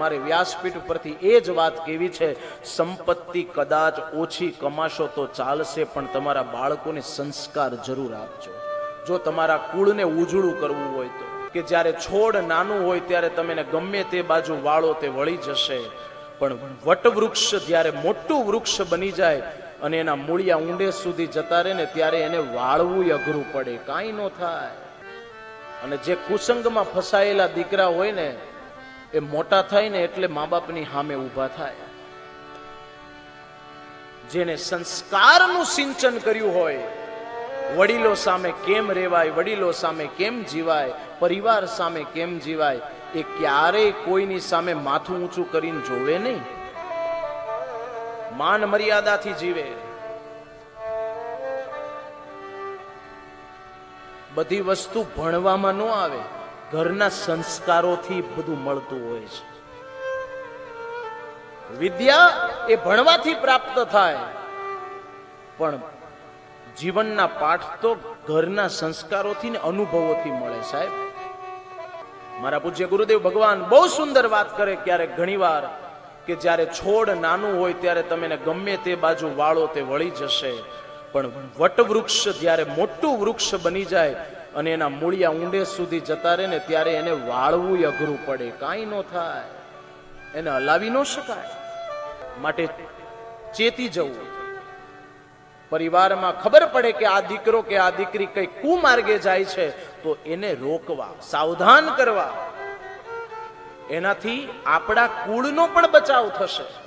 મારે વ્યાસપીઠ ઉપરથી એ જ વાત કેવી છે, સંપત્તિ કદાચ ઓછી કમાશો તો ચાલશે, પણ તમારા બાળકોને સંસ્કાર જરૂર આપજો. જો તમારા કુળને ઉજળું કરવું હોય તો, કે જ્યારે છોડ નાનું હોય ત્યારે તમે ગમે તે બાજુ વાળો તે વળી જશે. પણ વટવૃક્ષ જ્યારે મોટું વૃક્ષ બની જાય અને એના મૂળિયા ઊંડે સુધી જતા રહે ને ત્યારે એને વાળવું અઘરું પડે. કાંઈ ન થાય. અને જે કુસંગમાં ફસાયેલા દીકરા હોય ને એ મોટા થાય ને એટલે મા બાપની સામે ઊભા થાય. જેને સંસ્કારનું સિંચન કર્યું હોય, વડીલો સામે કેમ રેવાય, વડીલો સામે કેમ જીવાય, પરિવાર સામે કેમ જીવાય, એ ક્યારેય કોઈની સામે માથું ઊંચું કરીને જોવે નહીં. માન મર્યાદાથી જીવે. બધી વસ્તુ ભણવામાં ન આવે. ઘરના સંસ્કારોથી બધું મળતું હોય છે. વિદ્યા એ ભણવાથી પ્રાપ્ત થાય. પણ જીવનના પાઠ તો ઘરના સંસ્કારોથી ને અનુભવોથી મળે સાહેબ. મારા પૂજ્ય ગુરુદેવ ભગવાન બહુ સુંદર વાત કરે ક્યારેક ઘણીવાર કે જ્યારે છોડ નાનું હોય ત્યારે તમે ગમે તે બાજુ વાળો તે વળી જશે. પણ વટવૃક્ષ જ્યારે મોટું વૃક્ષ બની જાય અને એના મૂળિયા ઊંડે સુધી જતા રહે ને ત્યારે એને વાળવું અઘરું પડે. કાંઈ ન થાય. એને હલાવી ન શકાય. માટે ચેતી જવું. પરિવારમાં ખબર પડે કે આ દીકરો કે આ દીકરી કઈ કુમાર્ગે જાય છે, તો એને રોકવા, સાવધાન કરવા. એનાથી આપણા કુળનો પણ બચાવ થશે.